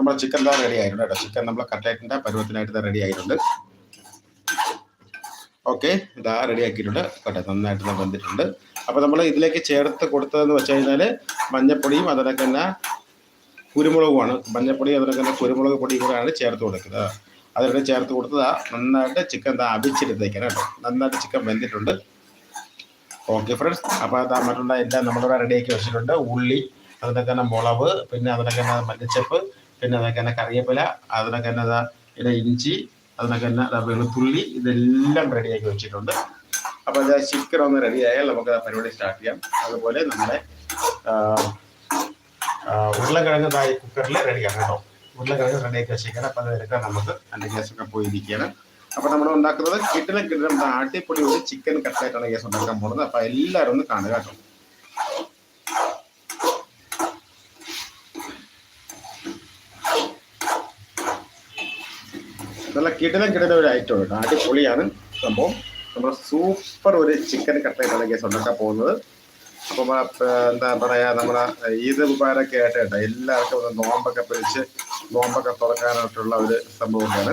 നമ്മുടെ ചിക്കൻ ദാ റെഡി ആയിട്ടുണ്ട് കേട്ടോ. ചിക്കൻ നമ്മൾ കട്ട്ലേറ്റിന്റെ പരുവത്തിനായിട്ട് റെഡി ആയിട്ടുണ്ട്. ഓക്കെ ഇതാ റെഡി ആക്കിയിട്ടുണ്ട്. കേട്ടോ നന്നായിട്ട് വന്നിട്ടുണ്ട് അപ്പോൾ നമ്മൾ ഇതിലേക്ക് ചേർത്ത് കൊടുത്തതെന്ന് വെച്ച് കഴിഞ്ഞാൽ മഞ്ഞപ്പൊടിയും അതിനൊക്കെ തന്നെ കുരുമുളകുമാണ്. മഞ്ഞപ്പൊടി അതിനൊക്കെ തന്നെ കുരുമുളക് പൊടി കൂടെയാണ് ചേർത്ത് കൊടുക്കുന്നത്. അതിലൂടെ ചേർത്ത് കൊടുത്തത് നന്നായിട്ട് ചിക്കൻ ദാ അവിച്ചെടുത്തേക്കാണ് കേട്ടോ. നന്നായിട്ട് ചിക്കൻ വെന്തിട്ടുണ്ട്. ഓക്കെ ഫ്രണ്ട്സ് അപ്പോൾ അതാ മറ്റുള്ള എല്ലാം നമ്മളിവിടെ റെഡിയാക്കി വെച്ചിട്ടുണ്ട്. ഉള്ളി അതിനൊക്കെ തന്നെ മുളക് പിന്നെ അതിനൊക്കെ തന്നെ മല്ലിച്ചപ്പ് പിന്നെ അതൊക്കെ തന്നെ കറിയപ്പില അതിനൊക്കെ തന്നെ ഇതാ ഇഞ്ചി അതിനൊക്കെ തന്നെ വെളുത്തുള്ളി ഇതെല്ലാം റെഡിയാക്കി വെച്ചിട്ടുണ്ട്. അപ്പോൾ അത് ചിക്കൻ ഒന്ന് റെഡിയായാൽ നമുക്ക് പരിപാടി സ്റ്റാർട്ട് ചെയ്യാം. അതുപോലെ നമ്മുടെ ഉരുളക്കിഴങ്ങ് തായി കുക്കറിൽ റെഡിയാണ് കേട്ടോ. ഉരുളക്കിഴങ്ങ് റെഡിയാക്കി വെച്ചേക്കണം. അപ്പോൾ അത് എടുക്കാൻ നമുക്ക് അതിന്റെ ഗ്യാസൊക്കെ പോയിരിക്കുകയാണ്. അപ്പോൾ നമ്മൾ ഉണ്ടാക്കുന്നത് കിട്ടലും കിട്ടലും ആട്ടിപ്പൊടി ഒരു ചിക്കൻ കട്ട്ലേറ്റാണ് ഗ്യാസ് ഉണ്ടാക്കാൻ പോകുന്നത്. അപ്പോൾ എല്ലാവരും ഒന്ന് കാണുക കേട്ടോ നല്ല കിടലം കിടലം ഒരു ഐറ്റം കേട്ടോ അടിപൊളിയാണ് സംഭവം. നമ്മൾ സൂപ്പർ ഒരു ചിക്കൻ കട്ട്ലേറ്റാണ് കേസ് ഉണ്ടാക്കാൻ പോകുന്നത്. അപ്പോൾ എന്താ പറയാ നമ്മുടെ ഈദ് മുബാരൊക്കെ ആയിട്ട് കേട്ടോ എല്ലാവർക്കും ഒന്ന് നോമ്പൊക്കെ പിടിച്ച് നോമ്പൊക്കെ തുറക്കാനായിട്ടുള്ള ഒരു സംഭവമാണ്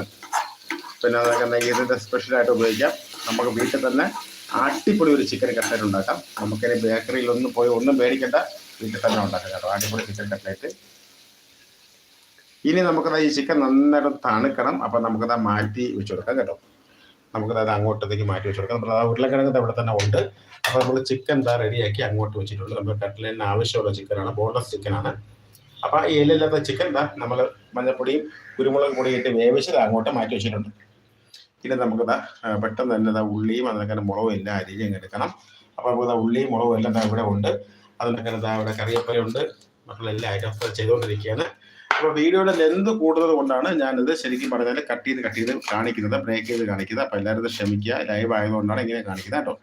പിന്നെ അതൊക്കെ തന്നെ സ്പെഷ്യൽ ആയിട്ട് ഉപയോഗിക്കാം. നമുക്ക് വീട്ടിൽ തന്നെ അടിപൊളി ഒരു ചിക്കൻ കട്ട്ലേറ്റ് ഉണ്ടാക്കാം. നമുക്കിനി ബേക്കറിയിൽ ഒന്നും പോയി ഒന്നും മേടിക്കേണ്ട. വീട്ടിൽ തന്നെ ഉണ്ടാക്കാം കേട്ടോ അടിപൊളി ചിക്കൻ കട്ട്ലേറ്റ് ഇനി നമുക്കത് ഈ ചിക്കൻ നന്നായിട്ട് തണുക്കണം. അപ്പം നമുക്കത് മാറ്റി വെച്ച് കൊടുക്കാം കേട്ടോ. നമുക്കത് അത് അങ്ങോട്ടത്തേക്ക് മാറ്റി വെച്ച് കൊടുക്കാം. നമ്മൾ ആ ഉരുളക്കിഴങ്ങ് അവിടെ തന്നെ ഉണ്ട്. അപ്പോൾ നമ്മൾ ചിക്കൻ എന്താ റെഡിയാക്കി അങ്ങോട്ട് വെച്ചിട്ടുണ്ട്. നമ്മൾ കട്ടിലിന് ആവശ്യമുള്ള ചിക്കനാണ്. ബോൺലെസ് ചിക്കനാണ്. അപ്പോൾ ഈ എല്ലില്ലാത്ത ചിക്കൻ എന്താ നമ്മൾ മഞ്ഞപ്പൊടിയും കുരുമുളക് പൊടിയും ഇട്ട് വേവിച്ചത് അങ്ങോട്ട് മാറ്റി വെച്ചിട്ടുണ്ട്. ഇനി നമുക്ക് പെട്ടെന്ന് തന്നെ ഇതാ ഉള്ളിയും അതിനൊക്കെ മുളകും എല്ലാം അരിഞ്ഞ് എടുക്കണം. അപ്പോൾ നമുക്ക് ഉള്ളിയും മുളകും എല്ലാം ഇവിടെ ഉണ്ട്. അതിനൊക്കെ ഇവിടെ കറിയപ്പലുണ്ട് മറ്റുള്ള എല്ലാ ഐറ്റംസ് ചെയ്തുകൊണ്ടിരിക്കുകയാണ്. അപ്പോൾ വീഡിയോയുടെ ലെന്ത് കൂടുന്നത് കൊണ്ടാണ് ഞാനിത് ശരിക്കും പറഞ്ഞാൽ കട്ട് ചെയ്ത് കട്ട് ചെയ്ത് കാണിക്കുന്നത് ബ്രേക്ക് ചെയ്ത് കാണിക്കുന്നത്. അപ്പോൾ എല്ലാവരും ക്ഷമിക്കുക. ലൈവ് ആയതുകൊണ്ടാണ് ഇങ്ങനെ കാണിക്കുന്നത് കേട്ടോ.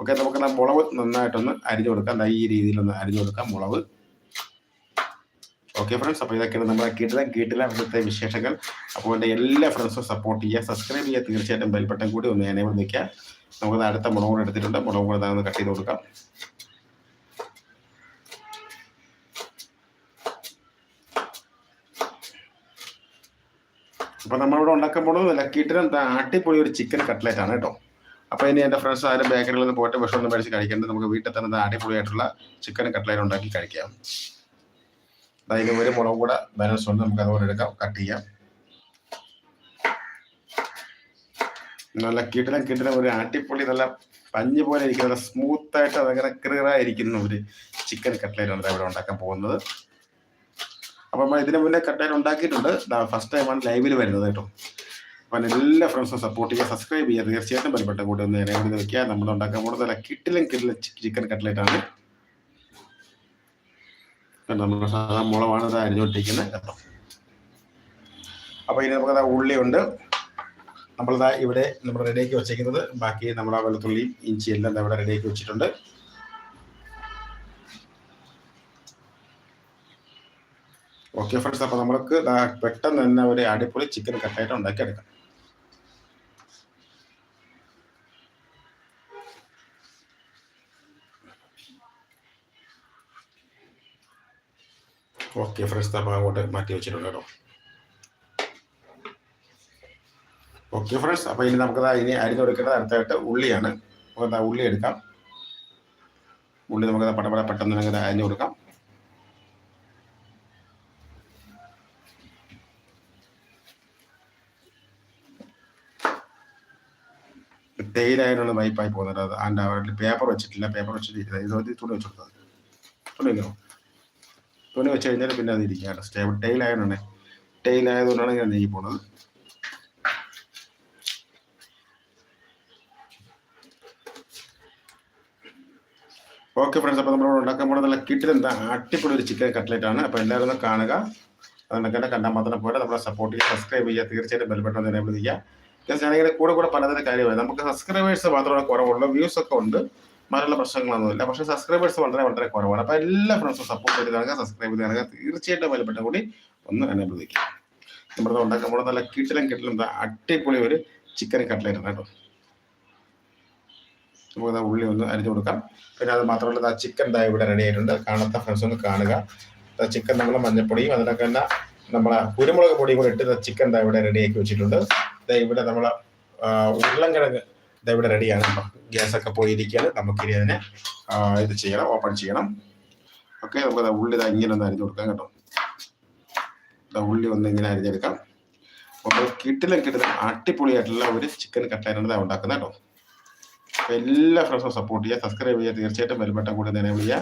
ഓക്കെ നമുക്ക് മുളക് നന്നായിട്ടൊന്ന് അരിഞ്ഞു കൊടുക്കാം. ഈ രീതിയിലൊന്ന് അരിഞ്ഞു കൊടുക്കാം മുളക്. ഓക്കെ ഫ്രണ്ട്സ് അപ്പോൾ ഇതൊക്കെയാണ് നമ്മുടെ കിട്ടില്ല കിട്ടില്ല ഇവിടുത്തെ വിശേഷങ്ങൾ. അപ്പോൾ എന്റെ എല്ലാ ഫ്രണ്ട്സും സപ്പോർട്ട് ചെയ്യുക സബ്സ്ക്രൈബ് ചെയ്യുക. തീർച്ചയായിട്ടും ബെൽബട്ടൺ കൂടി ഒന്ന് എനേബിൾ നിൽക്കുക നമുക്ക് അടുത്ത മുളക് എടുത്തിട്ടുണ്ട്. മുളക് കൂടെ കട്ട് ചെയ്ത് കൊടുക്കാം. അപ്പോൾ നമ്മളിവിടെ ഉണ്ടാക്കാൻ പോകുന്നത് ലക്കിട്ടിന് ഒരു ചിക്കൻ കട്ട്ലറ്റ് ആണ് കേട്ടോ. അപ്പോൾ ഇനി എന്റെ ഫ്രണ്ട്സ് ആരും ബേക്കറിയിൽ നിന്ന് പോയിട്ട് ഒന്നും മേടിച്ച് കഴിക്കേണ്ടത് നമുക്ക് വീട്ടിൽ തന്നെ അടിപൊളിയായിട്ടുള്ള ചിക്കൻ കട്ട്ലറ്റ് ഉണ്ടാക്കി കഴിക്കാം. അതിന് ഒരു മുളക് കൂടെ ബാലൻസ് ഉണ്ട് നമുക്ക് അതുപോലെ എടുക്കാം. കട്ട് ചെയ്യാം. നല്ല കിടിലം കിടിലം ഒരു അടിപൊളി നല്ല പഞ്ഞ് പോലെ ഇരിക്കുന്ന നല്ല സ്മൂത്ത് ആയിട്ട് അതങ്ങനെ ക്രിയറായിരിക്കുന്ന ഒരു ചിക്കൻ കട്ട്ലേറ്റ് ആണ് ഇവിടെ ഉണ്ടാക്കാൻ പോകുന്നത്. അപ്പം നമ്മൾ ഇതിനു മുന്നേ കട്ടായി ഉണ്ടാക്കിയിട്ടുണ്ട്. ഫസ്റ്റ് ടൈമാണ് ലൈവിൽ വരുന്നത് കേട്ടോ. അപ്പം എല്ലാ ഫ്രണ്ട്സും സപ്പോർട്ട് ചെയ്യുക സബ്സ്ക്രൈബ് ചെയ്യുക. തീർച്ചയായിട്ടും ബലപ്പെട്ട കൂടി ഒന്ന് വെക്കുക. നമ്മൾ ഉണ്ടാക്കാൻ പോകുന്നത് കിട്ടിലും കിട്ടിലും ചിക്കൻ കട്ട്ലേറ്റ് ആണ്. നമ്മുടെ സാധാ മുളവാണ് ഇത് അരിഞ്ഞുകൊണ്ടിരിക്കുന്നത് കേട്ടോ. അപ്പോൾ ഇനി നമുക്കത് ഉള്ളിയുണ്ട്. നമ്മളിതാ ഇവിടെ നമ്മൾ റെഡിയാക്കി വെച്ചേക്കുന്നത് ബാക്കി നമ്മുടെ വെളുത്തുള്ളിയും ഇഞ്ചി എല്ലാം ഇവിടെ റെഡിയാക്കി വെച്ചിട്ടുണ്ട്. ഓക്കെ ഫ്രണ്ട്സ് അപ്പോൾ നമ്മൾക്ക് പെട്ടെന്ന് തന്നെ ഒരു അടിപൊളി ചിക്കൻ കട്ടായിട്ട് ഉണ്ടാക്കി എടുക്കാം ഓക്കെ ഫ്രണ്ട്സ് അപ്പോൾ അങ്ങോട്ട് മാറ്റി വെച്ചിട്ടുണ്ട് കേട്ടോ. ഓക്കെ ഫ്രണ്ട്സ് അപ്പോൾ ഇനി നമുക്ക് ഇനി അരിഞ്ഞു കൊടുക്കേണ്ടത് അടുത്തായിട്ട് ഉള്ളിയാണ്. നമുക്ക് ഉള്ളി എടുക്കാം. ഉള്ളി നമുക്ക് പടപട പെട്ടെന്ന് അങ്ങനെ അരിഞ്ഞു കൊടുക്കാം. തേയിലായതുകൊണ്ട് വൈപ്പായി പോകുന്നുണ്ട്. അത് ആൻഡ് അവരുടെ പേപ്പർ വെച്ചിട്ടില്ല. പേപ്പർ വെച്ചിട്ട് തുണി വെച്ച് കൊടുത്തത് തുണി വെക്കണോ തുണി വെച്ച് കഴിഞ്ഞാൽ പിന്നെ അത് ഇരിക്കുകയാണ് സ്റ്റേബിൾ ടെയിലായതുകൊണ്ടാണ് ടെയിലായതുകൊണ്ടാണ് ഇങ്ങനെ നീങ്ങി പോണത് ഓക്കെ ഫ്രണ്ട്സ് അപ്പോൾ നമ്മളോട് ഉണ്ടാക്കാൻ പോകുന്നത് നല്ല കിട്ടിൽ എന്താ? അടിപൊളി ഒരു ചിക്കൻ കട്ട്ലേറ്റ് ആണ്. അപ്പോൾ എല്ലാവരും കാണുക. അതുകൊണ്ട് കണ്ടാൽ മാത്രം പോലെ നമ്മളെ സപ്പോർട്ട് ചെയ്യുക സബ്സ്ക്രൈബ് ചെയ്യുക. തീർച്ചയായിട്ടും ബെൽബട്ടൺ എനേബിൾ ചെയ്യുക. ഞാനിങ്ങനെ കൂടെ കൂടെ പലതരം കാര്യമായി നമുക്ക് സബ്സ്ക്രൈബേഴ്സ് മാത്രമാണ് കുറവുള്ളൂ വ്യൂസ് ഒക്കെ ഉണ്ട്. മറ്റുള്ള പ്രശ്നങ്ങളൊന്നുമില്ല. പക്ഷെ സബ്സ്ക്രൈബേഴ്സ് വളരെ വളരെ കുറവാണ്. അപ്പൊ എല്ലാ ഫ്രണ്ട്സും സപ്പോർട്ട് ചെയ്ത് കാണുക സബ്സ്ക്രൈബ് ചെയ്ത് കാണുക. തീർച്ചയായിട്ടും വലിയപ്പെട്ട കൂടി ഒന്ന് എനേബിൾ ചെയ്യുക നമ്മുടെ ഉണ്ടാക്കാൻ പോകുന്നത് നല്ല കിട്ടിലും കിട്ടിലും അടിപൊളി ഒരു ചിക്കൻ കട്ട്ലേറ്റ് കേട്ടോ. നമുക്ക് ഉള്ളി ഒന്ന് അരിഞ്ഞു കൊടുക്കാം. പിന്നെ അത് മാത്രമല്ല ചിക്കൻ ദാ ഇവിടെ റെഡി ആയിട്ടുണ്ട്. കാണാത്ത ഫ്രണ്ട്സ് ഒന്ന് കാണുക. ചിക്കൻ നമ്മൾ മഞ്ഞപ്പൊടിയും അതിനൊക്കെ തന്നെ നമ്മളെ കുരുമുളക് പൊടിയും കൂടെ ഇട്ട് ചിക്കൻ ദാ ഇവിടെ റെഡിയാക്കി വെച്ചിട്ടുണ്ട്. ഇവിടെ നമ്മളെ ആ, ഉരുളൻകിഴങ്ങ് ദാ ഇവിടെ റെഡിയാണ് ഗ്യാസ് ഒക്കെ പോയിരിക്കുകയാണ്. നമുക്കിനി അതിനെ ഇത് ചെയ്യണം ഓപ്പൺ ചെയ്യണം. ഓക്കെ നമുക്ക് ഉള്ളി ഇങ്ങനെ ഒന്ന് അരിഞ്ഞു കൊടുക്കാം കേട്ടോ. ഉള്ളി ഒന്ന് ഇങ്ങനെ അരിഞ്ഞെടുക്കാം. അപ്പോൾ കിട്ടിലും കിട്ടിലും അടിപൊളിയായിട്ടുള്ള ഒരു ചിക്കൻ കട്ട്ലറ്റാണ് ഇതാ ഉണ്ടാക്കുന്നത് കേട്ടോ. എല്ലാ ഫ്രണ്ട്സും സപ്പോർട്ട് ചെയ്യുക. സബ്സ്ക്രൈബ് ചെയ്യുക. തീർച്ചയായിട്ടും ബെൽബട്ടം കൂടി തന്നെ വിളിക്കുക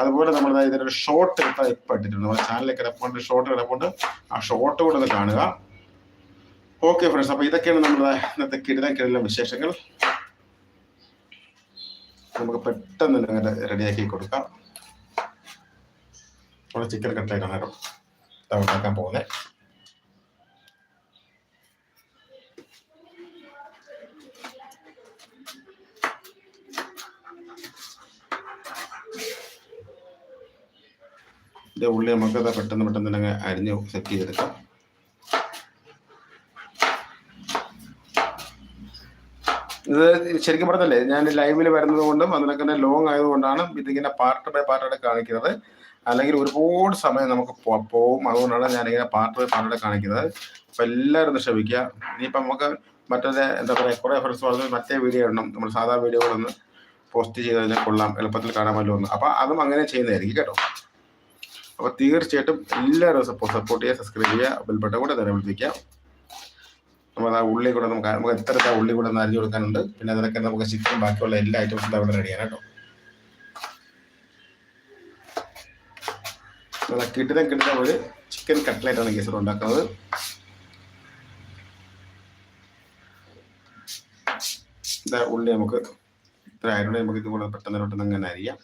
അതുപോലെ നമ്മൾ ഇതിനൊരു ഷോർട്ട് എടുത്താൽ ഇപ്പം ഇട്ടിട്ടുണ്ട്. നമ്മുടെ ചാനലിൽ കിടപ്പുണ്ട് ഷോർട്ട് കിടപ്പുണ്ട്. ആ ഷോർട്ട് കൂടെ ഒന്ന് കാണുക. ഓക്കെ ഫ്രണ്ട്സ് അപ്പോൾ ഇതൊക്കെയാണ് നമ്മുടെ ഇന്നത്തെ കിടിലം കിടിലം വിശേഷങ്ങൾ. നമുക്ക് പെട്ടെന്ന് അങ്ങനെ റെഡിയാക്കി കൊടുക്കാം. നമ്മുടെ ചിക്കൻ കട്ടയാണ് കേട്ടോ ഇതാ ഉണ്ടാക്കാൻ പോകുന്നത് ഇതിന്റെ ഉള്ളി നമുക്ക് പെട്ടെന്ന് പെട്ടെന്ന് തന്നെ അരിഞ്ഞ് സെറ്റ് ചെയ്തെടുക്കാം. ഇത് ശരിക്കും പറഞ്ഞല്ലേ ഞാൻ ലൈവിൽ വരുന്നത് കൊണ്ടും അതിനൊക്കെ തന്നെ ലോങ് ആയതുകൊണ്ടാണ് ഇതിങ്ങനെ പാർട്ട് ബൈ പാർട്ടായിട്ട് കാണിക്കുന്നത്. അല്ലെങ്കിൽ ഒരുപാട് സമയം നമുക്ക് പോവും. അതുകൊണ്ടാണ് ഞാനിങ്ങനെ പാർട്ട് ബൈ പാർട്ടായിട്ട് കാണിക്കുന്നത്. അപ്പം എല്ലാവരും ക്ഷമിക്കുക ഇനിയിപ്പം നമുക്ക് മറ്റേ എന്താ പറയുക കുറേ ഫ്രണ്ട്സ് പറഞ്ഞു മറ്റേ വീഡിയോ ഇടണം. നമ്മൾ സാധാ വീഡിയോകളൊന്ന് പോസ്റ്റ് ചെയ്ത് കഴിഞ്ഞാൽ കൊള്ളാം. എളുപ്പത്തിൽ കാണാമല്ലോ എന്ന്. അപ്പം അതും അങ്ങനെ ചെയ്യുന്നതായിരിക്കും കേട്ടോ. അപ്പോൾ തീർച്ചയായിട്ടും എല്ലാവരും സപ്പോർട്ട് ചെയ്യുക സബ്സ്ക്രൈബ് ചെയ്യുക ബെൽബട്ടൺ കൂടെ നിലവിളിപ്പിക്കുക നമ്മൾ ആ ഉള്ളി കൂടെ നമുക്ക് നമുക്ക് എത്ര ഉള്ളി കൂടെ ഒന്ന് അരിഞ്ഞു കൊടുക്കാനുണ്ട്. പിന്നെ അതിനൊക്കെ നമുക്ക് ചിക്കൻ ബാക്കിയുള്ള എല്ലാ ഐറ്റംസും അവിടെ റെഡിയാണ് കേട്ടോ. കിട്ടുന്ന കിട്ടിടം ഒരു ചിക്കൻ കട്ട്ലേറ്റ് ആണ് കേസർ ഉണ്ടാക്കുന്നത്. ഉള്ളി നമുക്ക് ഇത്ര ആയതുകൊണ്ട് നമുക്ക് ഇതുപോലെ പെട്ടെന്ന് പെട്ടെന്ന് അങ്ങനെ അരിയാം.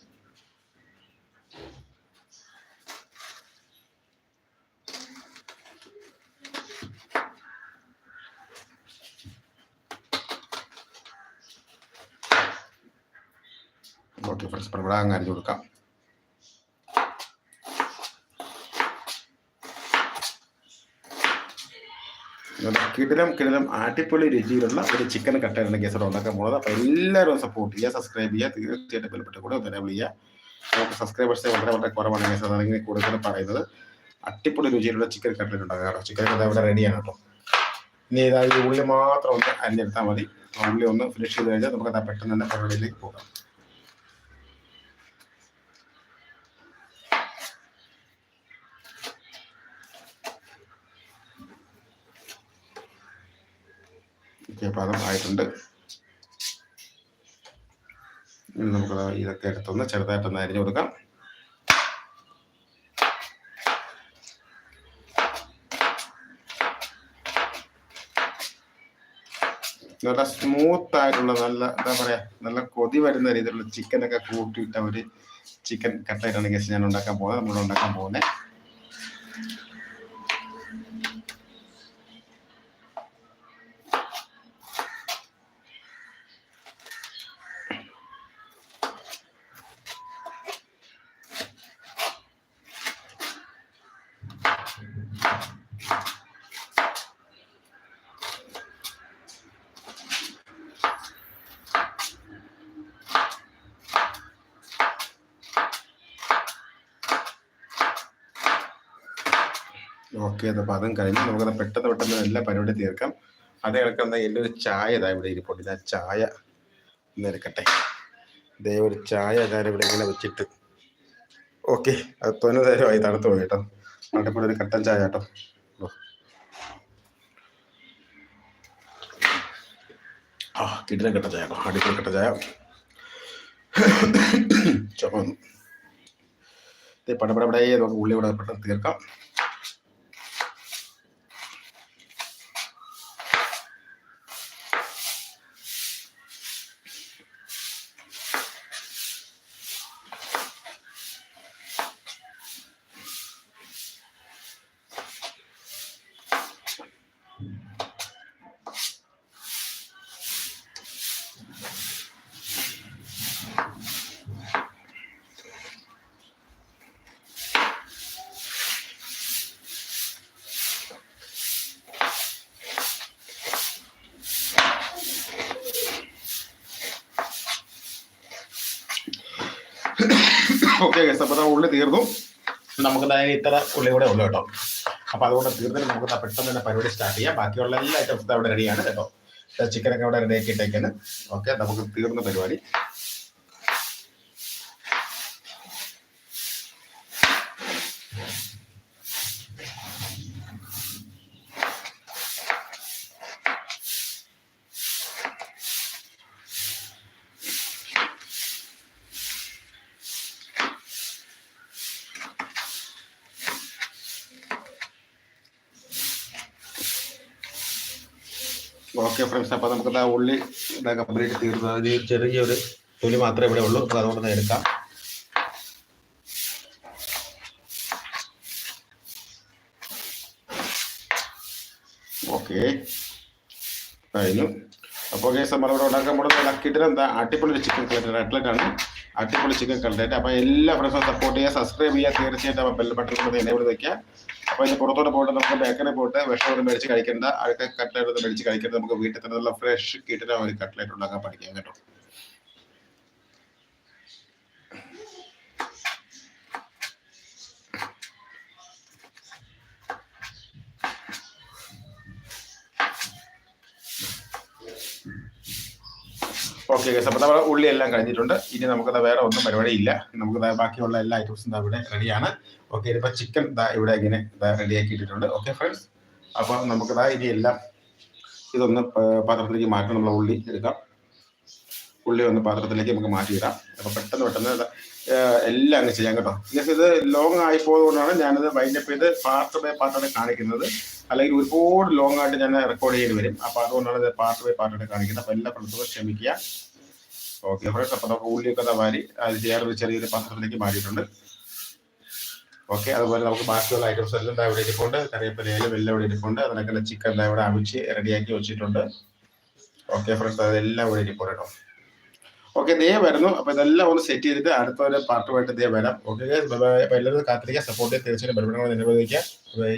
ഓക്കെ ഫ്രണ്ട്സ് ഇവിടെ അങ്ങ് അരിഞ്ഞു കൊടുക്കാം. കിടിലം കിടിലം അടിപൊളി രുചിയിലുള്ള ഒരു ചിക്കൻ കട്ടയാണ് കേസർ ഉണ്ടാക്കാൻ പോകുന്നത്. അപ്പോൾ എല്ലാവരും സപ്പോർട്ട് ചെയ്യുക സബ്സ്ക്രൈബ് ചെയ്യുക. തീർച്ചയായിട്ടും ബെൽപ്പെട്ട് കൂടെ ഒന്ന് enable ചെയ്യുക. നമുക്ക് സബ്സ്ക്രൈബേഴ്സ് വളരെ വളരെ കുറവാണ് കേസർ അതെങ്ങനെ കൂടുതൽ പറയുന്നത്. അടിപൊളി രുചിയിലുള്ള ചിക്കൻ കട്ട്ലറ്റ് ഉണ്ടാകാറ് ചിക്കൻ കട്ട. ഇവിടെ റെഡിയാണ് കേട്ടോ. ഇനി ഈ ഉള്ളി മാത്രം ഒന്ന് അരിഞ്ഞെടുത്താൽ മതി. ഉള്ളി ഒന്ന് ഫിനിഷ് ചെയ്ത് കഴിഞ്ഞാൽ നമുക്ക് പെട്ടെന്ന് തന്നെ പരിപാടിയിലേക്ക് പോകാം. ഓക്കെ ആയിട്ടുണ്ട് ഇനി നമുക്ക് ഇതൊക്കെ എടുത്തൊന്ന് ചെറുതായിട്ടൊന്ന് അരിഞ്ഞു കൊടുക്കാം. നല്ല സ്മൂത്ത് ആയിട്ടുള്ള നല്ല എന്താ പറയാ നല്ല കൊതി വരുന്ന രീതിയിലുള്ള ചിക്കൻ ഒക്കെ കൂട്ടിയിട്ട ഒരു ചിക്കൻ കട്ടായിട്ടാണ് ഗസ് ഞാൻ ഉണ്ടാക്കാൻ പോകുന്നത്. നമ്മൾ ഉണ്ടാക്കാൻ പോകുന്നത് ഓക്കെ അപ്പോൾ അതും കഴിഞ്ഞ് നമുക്കത് പെട്ടെന്ന് പെട്ടെന്ന് എല്ലാ പരിപാടി തീർക്കാം. അതേ കിടക്കുന്ന എന്റെ ഒരു ചായ ഇതാ ഇവിടെ ഇരിപ്പുണ്ട്. ഞാൻ ചായ. എടുക്കട്ടെ. ദേ ഒരു ചായ ഞാൻ ഇവിടെ ഇങ്ങനെ വെച്ചിട്ട്. ഓക്കെ അത് തൊന്നതായി നേരമായി തണുത്ത് പോയി കേട്ടോ. അവിടെ ഒരു കട്ടൻ ചായ കേട്ടോ. ആ കിടിലം കെട്ട ചായ. കേട്ടോ അടിപൊളി കട്ടൻ ചായ. ചുമന്നു. പടപടപടേ നമുക്ക് ഉള്ളി ഇവിടെ പെട്ടെന്ന് തീർക്കാം. ഓക്കെ ഗസ് അപ്പോൾ ഉള്ളി തീർന്നു. നമുക്ക് തന്നെ ഇത്ര ഉള്ളി കൂടെ ഉള്ളു കേട്ടോ. അപ്പോൾ അതുകൊണ്ട് തീർന്നിട്ട് നമുക്ക് പെട്ടെന്ന് തന്നെ പരിപാടി സ്റ്റാർട്ട് ചെയ്യാം. ബാക്കിയുള്ള എല്ലാ ഐറ്റംസും അവിടെ റെഡിയാണ് കേട്ടോ. ചിക്കനൊക്കെ അവിടെ റെഡി ആക്കിയിട്ടേക്കാണ്. ഓക്കെ നമുക്ക് തീർന്ന പരിപാടി. ഓക്കെ ഫ്രണ്ട്സ് അപ്പോൾ നമുക്ക് ആ ഉള്ളി കംപ്ലീറ്റ് തീർന്നു അതിന് ചെറിയൊരു തൊലി മാത്രമേ ഇവിടെ ഉള്ളൂ. അപ്പോൾ അതുകൊണ്ട് എടുക്കാം. ഓക്കെ. കഴിഞ്ഞു. അപ്പോൾ കേസ് നമ്മളിവിടെ ഉണ്ടാക്കാൻ പോകുന്നത് കിട്ടിന് എന്താ? അടിപൊളി ചിക്കൻ കട്ട്ലറ്റ് ആണ്. അടിപൊളി ചിക്കൻ കട്ട്ലറ്റ് അപ്പോൾ എല്ലാ ഫ്രണ്ട്സും സപ്പോർട്ട് ചെയ്യുക സബ്സ്ക്രൈബ് ചെയ്യുക തീർച്ചയായിട്ടും ബെൽ ബട്ടൺ കൂടെ എന്നെ വയ്ക്കുക അപ്പോൾ ഇതിന് പുറത്തോട്ട് പോയിട്ട് നമുക്ക് ബേക്കറി പോയിട്ട് വിഷമൊന്നും മേടിച്ച് കഴിക്കേണ്ട. അഴുക്ക കട്ട്ലറ്റ് ഒന്നും മേടിച്ച് കഴിക്കേണ്ട. നമുക്ക് വീട്ടിൽ തന്നെ നല്ല ഫ്രഷ് കിട്ടുന്ന ഒരു കട്ട്ലറ്റ് ഉണ്ടാക്കാൻ പഠിക്കാം കേട്ടോ. ഓക്കെ ഗസ് അപ്പോൾ നമ്മുടെ ഉള്ളി എല്ലാം കഴിഞ്ഞിട്ടുണ്ട്. ഇനി നമുക്കത് വേറെ ഒന്നും പരിപാടിയില്ല. നമുക്ക് ബാക്കിയുള്ള എല്ലാ ഐറ്റംസും ഇവിടെ റെഡിയാണ് ഓക്കെ ഇതിപ്പോൾ ചിക്കൻ ദാ ഇവിടെ ഇങ്ങനെ റെഡിയാക്കി ഇട്ടിട്ടുണ്ട്. ഓക്കെ ഫ്രണ്ട്സ് അപ്പോൾ നമുക്ക് ദാ ഇനി എല്ലാം ഇതൊന്ന് പാത്രത്തിലേക്ക് മാറ്റി നമ്മൾ ഉള്ളി എടുക്കാം. ഉള്ളി ഒന്ന് പാത്രത്തിലേക്ക് നമുക്ക് മാറ്റിയിടാം അപ്പോൾ പെട്ടെന്ന് പെട്ടെന്ന് എല്ലാം അങ്ങ് ചെയ്യാം കേട്ടോ. ഗസ് ഇത് ലോങ് ആയി പോയതുകൊണ്ടാണ് ഞാനിത് വൈൻഡപ്പ് ചെയ്ത് പാർട്ട് ബൈ പാർട്ടാണ് കാണിക്കുന്നത്. അല്ലെങ്കിൽ ഒരുപാട് ലോങ് ആയിട്ട് ഞാൻ റെക്കോർഡ് ചെയ്യേണ്ടി വരും. അപ്പോൾ അതുകൊണ്ടാണ് ഇത് പാർട്ട് ബൈ പാർട്ടായിട്ട് കാണിക്കുന്നത്. അപ്പോൾ എല്ലാ ഫ്രണ്ട്സും ക്ഷമിക്കുക. ഓക്കെ ഫ്രണ്ട്സ് അപ്പോൾ നമുക്ക് ഉള്ളിയൊക്കെ വാരി അത് ചെയ്യാറൊരു ചെറിയൊരു പാത്രത്തിലേക്ക് മാറിയിട്ടുണ്ട് ഓക്കെ അതുപോലെ നമുക്ക് ബാക്കിയുള്ള ഐറ്റംസ് എല്ലാം ദാ ഇവിടെ ഇരിപ്പുണ്ട്. കറിവേപ്പിലയിലും എല്ലാം ഇവിടെ ഇരിപ്പുണ്ട്. അതിനൊക്കെ ചിക്കൻ എല്ലാം ഇവിടെ അവിച്ച് റെഡിയാക്കി വെച്ചിട്ടുണ്ട്. ഓക്കെ ഫ്രണ്ട്സ് അതെല്ലാം ഇവിടെ ഇരിപ്പുണ്ട് കേട്ടോ. ഓക്കെ ദേ വരുന്നു. അപ്പൊ ഇതെല്ലാം ഒന്ന് സെറ്റ് ചെയ്തിട്ട് അടുത്ത ഒരു പാർട്ടുമായിട്ട് ദേ വരാം. ഓക്കെ എല്ലാവരും കാത്തിരിക്കുക. സപ്പോർട്ട് തീർച്ചയായിട്ടും ബലപ്പെടുത്തണം നിർവഹിക്കുക ബൈ